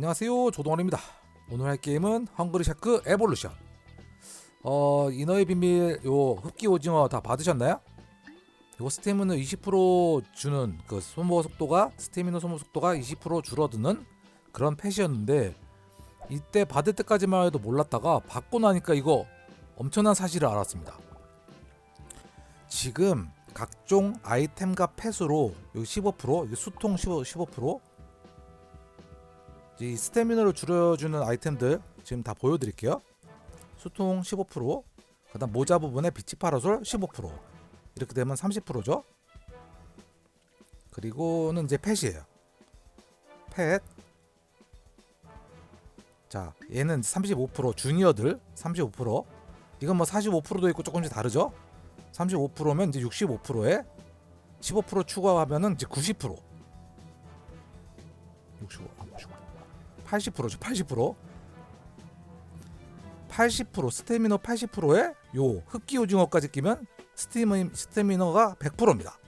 안녕하세요. 조동원입니다. 오늘 할 게임은 헝그리 샤크 에볼루션. 어 인어의 비밀 요 흡기 오징어 다 받으셨나요? 요 스태미너 20% 주는 그 소모 속도가 스태미너 소모 속도가 20% 줄어드는 그런 펫이었는데 이때 받을 때까지만 해도 몰랐다가 받고 나니까 이거 엄청난 사실을 알았습니다. 지금 각종 아이템과 여기 15% 여기 수통 15, 15% 이 스태미너를 줄여주는 아이템들 지금 다 보여드릴게요. 수통 15%, 그 다음 모자 부분에 비치 파라솔 15%. 이렇게 되면 30%죠. 그리고는 이제 펫이에요. 펫. 자, 얘는 35% 주니어들 35%. 이건 뭐 45%도 있고 조금씩 다르죠. 35%면 이제 65%에 15% 추가하면은 이제 90%. 65, 아, 65. 80%죠. 80%. 80% 스태미너 80%에 요 흡기 오징어까지 끼면 스태미, 스태미너가 100%입니다.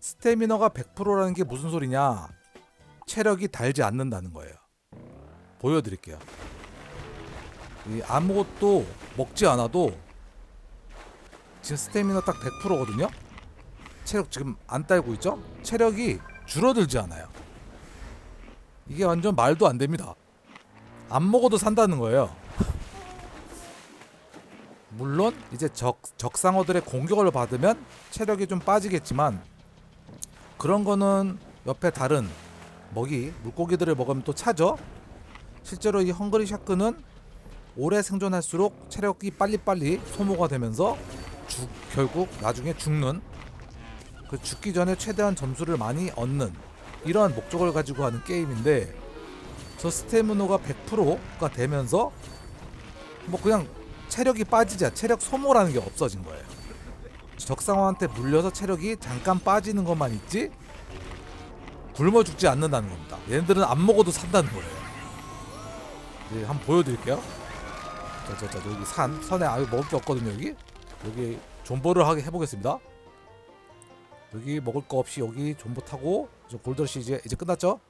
스태미너가 100%라는 게 무슨 소리냐? 체력이 달지 않는다는 거예요. 보여드릴게요. 이 아무것도 먹지 않아도 지금 스태미너 딱 100%거든요. 체력 지금 안 딸고 있죠? 체력이 줄어들지 않아요. 이게 완전 말도 안 됩니다. 안 먹어도 산다는 거예요. 물론 이제 적 적상어들의 공격을 받으면 체력이 좀 빠지겠지만 그런 거는 옆에 다른 먹이 물고기들을 먹으면 또 차죠. 실제로 이 헝그리 샤크는 오래 생존할수록 체력이 빨리빨리 소모가 되면서 죽, 결국 나중에 죽는 그 죽기 전에 최대한 점수를 많이 얻는 이러한 목적을 가지고 하는 게임인데 저 스태미너가 100%가 되면서 뭐 그냥 체력이 빠지자 체력 소모라는 게 없어진 거예요. 적상어한테 물려서 체력이 잠깐 빠지는 것만 있지 굶어 죽지 않는다는 겁니다. 얘네들은 안 먹어도 산다는 거예요. 네, 한번 보여드릴게요. 자, 자, 자, 여기 산, 산에 아유 먹을 게 없거든요. 여기 여기 존버를 하게 해보겠습니다. 여기 먹을 거 없이 여기 존버 타고 저 골드러시 이제 이제 끝났죠?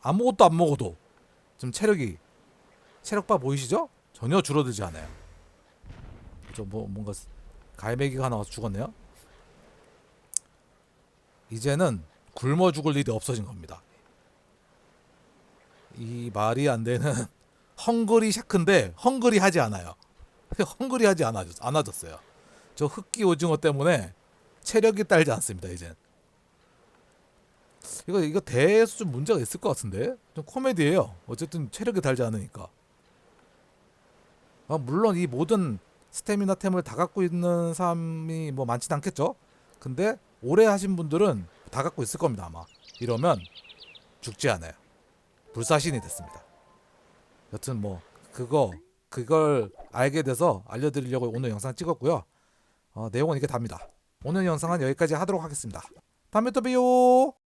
아무것도 안 먹어도 지금 체력이 체력바 보이시죠? 전혀 줄어들지 않아요. 저뭐 뭔가 갈매기가 나와서 죽었네요. 이제는 굶어 죽을 일이 없어진 겁니다. 이 말이 안 되는 헝그리 샤크인데 헝그리 하지 않아요. 헝그리 하지 않아 않아졌어요. 저 흑기 오징어 때문에 체력이 딸지 않습니다 이젠. 이거 이거 대에서 좀 문제가 있을 것 같은데? 좀 코미디예요. 어쨌든 체력이 달지 않으니까. 아, 물론 이 모든 스태미나 템을 다 갖고 있는 사람이 뭐 많진 않겠죠? 근데 오래 하신 분들은 다 갖고 있을 겁니다 아마. 이러면 죽지 않아요. 불사신이 됐습니다. 여튼 뭐 그거 그걸 알게 돼서 알려드리려고 오늘 영상 찍었고요. 어, 내용은 이게 답니다 오늘 영상은 여기까지 하도록 하겠습니다. 다음에 또 봬요.